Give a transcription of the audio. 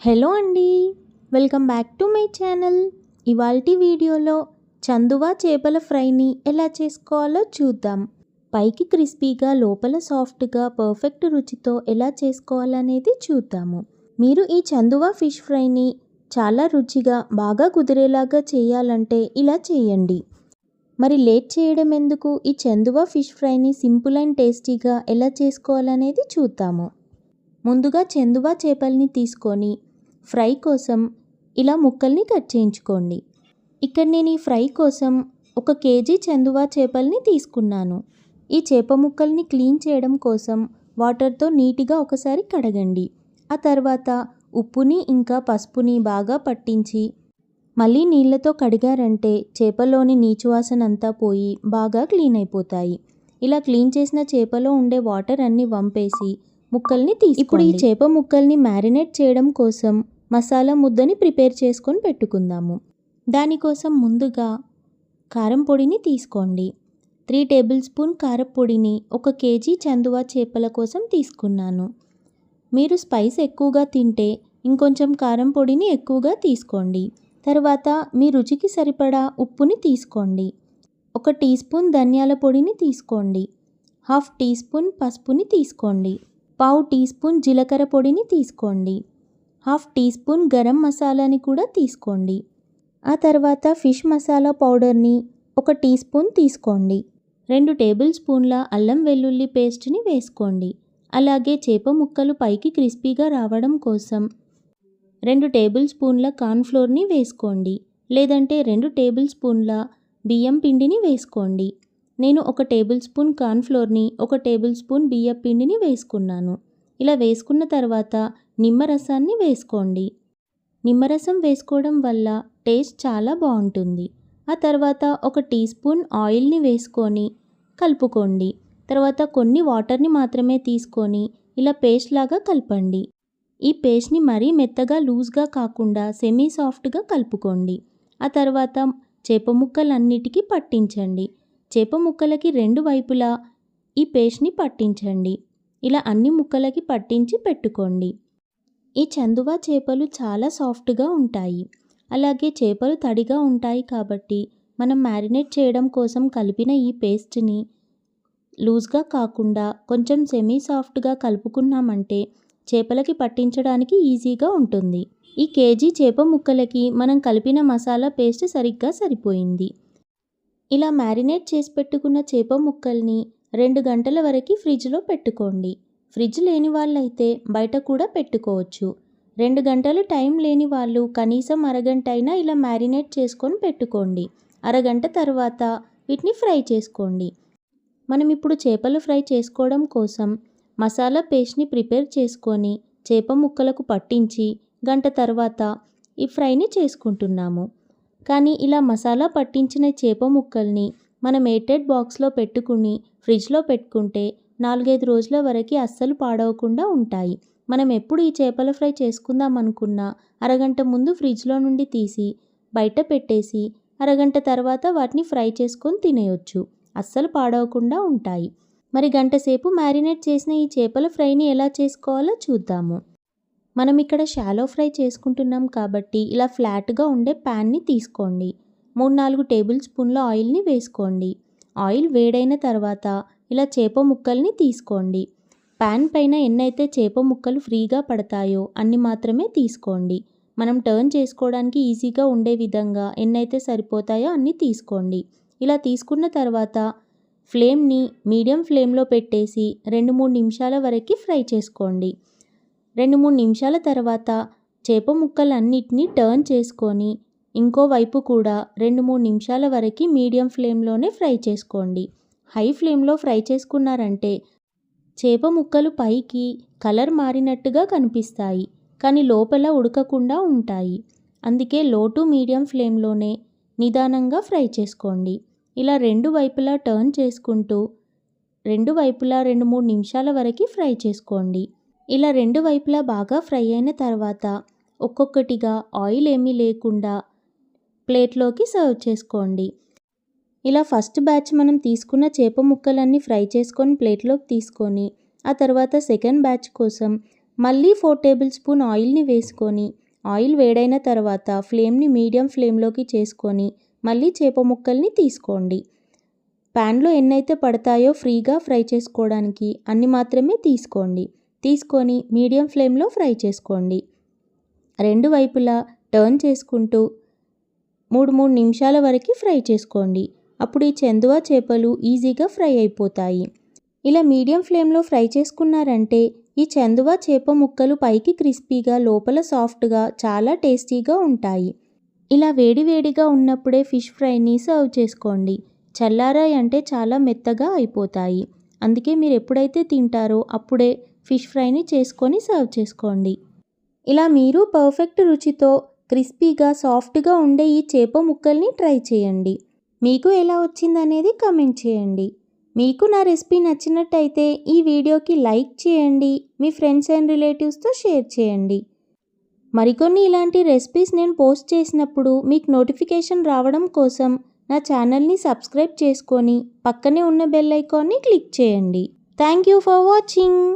Hello అండి welcome back to my channel. ఇవాల్టి వీడియోలో చందువా చేపల ఫ్రైని ఎలా చేసుకోవాలో చూద్దాం. పైకి క్రిస్పీగా లోపల సాఫ్ట్గా పర్ఫెక్ట్ రుచితో ఎలా చేసుకోవాలనేది చూద్దాము. మీరు ఈ చందువా ఫిష్ ఫ్రైని చాలా రుచిగా బాగా కుదిరేలాగా చేయాలంటే ఇలా చేయండి. మరి లేట్ చేయడం ఎందుకు? ఈ చందువా ఫిష్ ఫ్రైని సింపుల్ అండ్ టేస్టీగా ఎలా చేసుకోవాలనేది చూద్దాము. ముందుగా చందువా చేపల్ని తీసుకొని ఫ్రై కోసం ఇలా ముక్కల్ని కట్ చేయించుకోండి. ఇక్కడ నేను ఈ ఫ్రై కోసం ఒక కేజీ చందువా చేపల్ని తీసుకున్నాను. ఈ చేప ముక్కల్ని క్లీన్ చేయడం కోసం వాటర్తో నీట్గా ఒకసారి కడగండి. ఆ తర్వాత ఉప్పుని ఇంకా పసుపుని బాగా పట్టించి మళ్ళీ నీళ్ళతో కడిగారంటే చేపలోని నీచువాసన అంతా పోయి బాగా క్లీన్ అయిపోతాయి. ఇలా క్లీన్ చేసిన చేపలో ఉండే వాటర్ అన్నీ వంపేసి ముక్కల్ని తీసి ఇప్పుడు ఈ చేప ముక్కల్ని మ్యారినేట్ చేయడం కోసం మసాలా ముద్దని ప్రిపేర్ చేసుకొని పెట్టుకుందాము. దానికోసం ముందుగా కారం పొడిని తీసుకోండి. త్రీ టేబుల్ స్పూన్ కారపొడిని ఒక కేజీ చందువా చేపల కోసం తీసుకున్నాను. మీరు స్పైస్ ఎక్కువగా తింటే ఇంకొంచెం కారం పొడిని ఎక్కువగా తీసుకోండి. తర్వాత మీ రుచికి సరిపడా ఉప్పుని తీసుకోండి. ఒక టీ స్పూన్ ధనియాల పొడిని తీసుకోండి. హాఫ్ టీ స్పూన్ పసుపుని తీసుకోండి. పావు టీ స్పూన్ జీలకర్ర పొడిని తీసుకోండి. హాఫ్ టీ స్పూన్ గరం మసాలాని కూడా తీసుకోండి. ఆ తర్వాత ఫిష్ మసాలా పౌడర్ని ఒక టీ స్పూన్ తీసుకోండి. రెండు టేబుల్ స్పూన్ల అల్లం వెల్లుల్లి పేస్ట్ని వేసుకోండి. అలాగే చేప ముక్కలు పైకి క్రిస్పీగా రావడం కోసం రెండు టేబుల్ స్పూన్ల కార్న్ఫ్లోర్ని వేసుకోండి. లేదంటే రెండు టేబుల్ స్పూన్ల బియ్యం పిండిని వేసుకోండి. నేను ఒక టేబుల్ స్పూన్ కార్న్ఫ్లోర్ని ఒక టేబుల్ స్పూన్ బియ్యం పిండిని వేసుకున్నాను. ఇలా వేసుకున్న తర్వాత నిమ్మరసాన్ని వేసుకోండి. నిమ్మరసం వేసుకోవడం వల్ల టేస్ట్ చాలా బాగుంటుంది. ఆ తర్వాత ఒక టీ స్పూన్ ఆయిల్ని వేసుకొని కలుపుకోండి. తర్వాత కొన్ని వాటర్ని మాత్రమే తీసుకొని ఇలా పేస్ట్ లాగా కలపండి. ఈ పేస్ట్ని మరీ మెత్తగా లూజ్గా కాకుండా సెమీ సాఫ్ట్గా కలుపుకోండి. ఆ తర్వాత చేప ముక్కలన్నిటికీ పట్టించండి. చేప ముక్కలకి రెండు వైపులా ఈ పేస్ట్ని పట్టించండి. ఇలా అన్ని ముక్కలకి పట్టించి పెట్టుకోండి. ఈ చందువా చేపలు చాలా సాఫ్ట్గా ఉంటాయి. అలాగే చేపలు తడిగా ఉంటాయి కాబట్టి మనం మ్యారినేట్ చేయడం కోసం కలిపిన ఈ పేస్ట్ని లూజ్గా కాకుండా కొంచెం సెమీ సాఫ్ట్గా కలుపుకున్నామంటే చేపలకి పట్టించడానికి ఈజీగా ఉంటుంది. ఈ కేజీ చేప ముక్కలకి మనం కలిపిన మసాలా పేస్ట్ సరిగ్గా సరిపోయింది. ఇలా మ్యారినేట్ చేసి పెట్టుకున్న చేప ముక్కల్ని రెండు గంటల వరకు ఫ్రిడ్జ్లో పెట్టుకోండి. ఫ్రిడ్జ్ లేని వాళ్ళైతే బయట కూడా పెట్టుకోవచ్చు. రెండు గంటలు టైం లేని వాళ్ళు కనీసం అరగంట అయినా ఇలా మ్యారినేట్ చేసుకొని పెట్టుకోండి. అరగంట తర్వాత వీటిని ఫ్రై చేసుకోండి. మనం ఇప్పుడు చేపలు ఫ్రై చేసుకోవడం కోసం మసాలా పేస్ట్ని ప్రిపేర్ చేసుకొని చేప ముక్కలకు పట్టించి గంట తర్వాత ఈ ఫ్రైని చేసుకుంటున్నాము. కానీ ఇలా మసాలా పట్టించిన చేప ముక్కల్ని మనం ఎయిటెడ్ బాక్స్లో పెట్టుకుని ఫ్రిడ్జ్లో పెట్టుకుంటే నాలుగైదు రోజుల వరకు అస్సలు పాడవకుండా ఉంటాయి. మనం ఎప్పుడు ఈ చేపల ఫ్రై చేసుకుందాం అనుకున్నా అరగంట ముందు ఫ్రిడ్జ్లో నుండి తీసి బయట పెట్టేసి అరగంట తర్వాత వాటిని ఫ్రై చేసుకొని తినేయొచ్చు. అస్సలు పాడవకుండా ఉంటాయి. మరి గంట సేపు మ్యారినేట్ చేసిన ఈ చేపల ఫ్రైని ఎలా చేసుకోవాలో చూద్దాము. మనం ఇక్కడ షాలో ఫ్రై చేసుకుంటున్నాం కాబట్టి ఇలా ఫ్లాట్గా ఉండే ప్యాన్ని తీసుకోండి. మూడు నాలుగు టేబుల్ స్పూన్ల ఆయిల్ని వేసుకోండి. ఆయిల్ వేడైన తర్వాత ఇలా చేప ముక్కల్ని తీసుకోండి. ప్యాన్ పైన ఎన్నైతే చేప ముక్కలు ఫ్రీగా పడతాయో అన్ని మాత్రమే తీసుకోండి. మనం టర్న్ చేసుకోవడానికి ఈజీగా ఉండే విధంగా ఎన్నైతే సరిపోతాయో అన్నీ తీసుకోండి. ఇలా తీసుకున్న తర్వాత ఫ్లేమ్ని మీడియం ఫ్లేమ్లో పెట్టేసి రెండు మూడు నిమిషాల వరకు ఫ్రై చేసుకోండి. రెండు మూడు నిమిషాల తర్వాత చేప ముక్కలన్నిటినీ టర్న్ చేసుకొని ఇంకోవైపు కూడా రెండు మూడు నిమిషాల వరకు మీడియం ఫ్లేమ్లోనే ఫ్రై చేసుకోండి. హై ఫ్లేమ్లో ఫ్రై చేసుకున్నారంటే చేప ముక్కలు పైకి కలర్ మారినట్టుగా కనిపిస్తాయి కానీ లోపల ఉడకకుండా ఉంటాయి. అందుకే లో టు మీడియం ఫ్లేమ్లోనే నిదానంగా ఫ్రై చేసుకోండి. ఇలా రెండు వైపులా టర్న్ చేసుకుంటూ రెండు వైపులా రెండు మూడు నిమిషాల వరకు ఫ్రై చేసుకోండి. ఇలా రెండు వైపులా బాగా ఫ్రై అయిన తర్వాత ఒక్కొక్కటిగా ఆయిల్ ఏమీ లేకుండా ప్లేట్లోకి సర్వ్ చేసుకోండి. ఇలా ఫస్ట్ బ్యాచ్ మనం తీసుకున్న చేప ముక్కలన్నీ ఫ్రై చేసుకొని ప్లేట్లోకి తీసుకొని ఆ తర్వాత సెకండ్ బ్యాచ్ కోసం మళ్ళీ ఫోర్ టేబుల్ స్పూన్ ఆయిల్ని వేసుకొని ఆయిల్ వేడైన తర్వాత ఫ్లేమ్ని మీడియం ఫ్లేమ్లోకి చేసుకొని మళ్ళీ చేప ముక్కల్ని తీసుకోండి. ప్యాన్లో ఎన్నైతే పడతాయో ఫ్రీగా ఫ్రై చేసుకోవడానికి అన్ని మాత్రమే తీసుకోండి. తీసుకొని మీడియం ఫ్లేమ్లో ఫ్రై చేసుకోండి. రెండు వైపులా టర్న్ చేసుకుంటూ మూడు మూడు నిమిషాల వరకు ఫ్రై చేసుకోండి. అప్పుడు ఈ చందువా చేపలు ఈజీగా ఫ్రై అయిపోతాయి. ఇలా మీడియం ఫ్లేమ్లో ఫ్రై చేసుకున్నారంటే ఈ చందువా చేప ముక్కలు పైకి క్రిస్పీగా లోపల సాఫ్ట్గా చాలా టేస్టీగా ఉంటాయి. ఇలా వేడివేడిగా ఉన్నప్పుడే ఫిష్ ఫ్రైని సర్వ్ చేసుకోండి. చల్లారాయి అంటే చాలా మెత్తగా అయిపోతాయి. అందుకే మీరు ఎప్పుడైతే తింటారో అప్పుడే ఫిష్ ఫ్రైని చేసుకొని సర్వ్ చేసుకోండి. ఇలా మీరు పర్ఫెక్ట్ రుచితో క్రిస్పీగా సాఫ్ట్గా ఉండే ఈ చేప ముక్కల్ని ట్రై చేయండి. మీకు ఎలా వచ్చిందనేది కమెంట్ చేయండి. మీకు నా రెసిపీ నచ్చినట్టయితే ఈ వీడియోకి లైక్ చేయండి మీ ఫ్రెండ్స్ అండ్ రిలేటివ్స్తో షేర్ చేయండి. మరికొన్ని ఇలాంటి రెసిపీస్ నేను పోస్ట్ చేసినప్పుడు మీకు నోటిఫికేషన్ రావడం కోసం నా ఛానల్ని సబ్స్క్రైబ్ చేసుకొని పక్కనే ఉన్న బెల్ ఐకాన్ని క్లిక్ చేయండి. Thank you for watching.